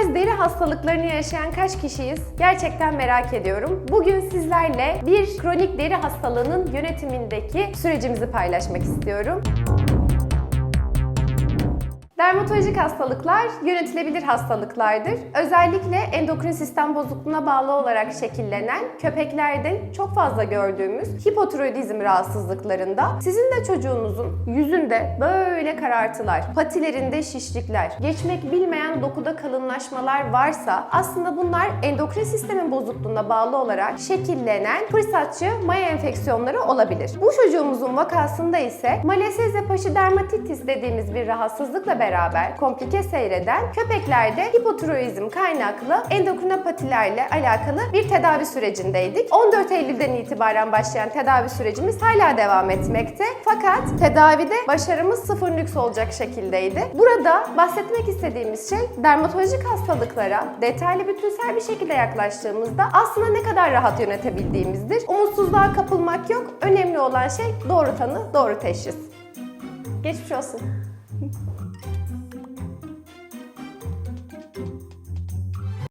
tarz deri hastalıklarını yaşayan kaç kişiyiz? Gerçekten merak ediyorum. Bugün sizlerle bir kronik deri hastalığının yönetimindeki sürecimizi paylaşmak istiyorum. Dermatolojik hastalıklar yönetilebilir hastalıklardır. Özellikle endokrin sistem bozukluğuna bağlı olarak şekillenen köpeklerde çok fazla gördüğümüz hipotiroidizm rahatsızlıklarında sizin de çocuğunuzun yüzünde böyle karartılar, patilerinde şişlikler, geçmek bilmeyen dokuda kalınlaşmalar varsa aslında bunlar endokrin sistemin bozukluğuna bağlı olarak şekillenen fırsatçı maya enfeksiyonları olabilir. Bu çocuğumuzun vakasında ise maleseze paşidermatitis dediğimiz bir rahatsızlıkla beraber komplike seyreden köpeklerde hipotiroizm kaynaklı endokrinopatilerle alakalı bir tedavi sürecindeydik. 14 Eylül'den itibaren başlayan tedavi sürecimiz hala devam etmekte. Fakat tedavide başarımız sıfır nüks olacak şekildeydi. Burada bahsetmek istediğimiz şey dermatolojik hastalıklara detaylı bütünsel bir şekilde yaklaştığımızda aslında ne kadar rahat yönetebildiğimizdir. Umutsuzluğa kapılmak yok. Önemli olan şey doğru tanı, doğru teşhis. Geçmiş olsun.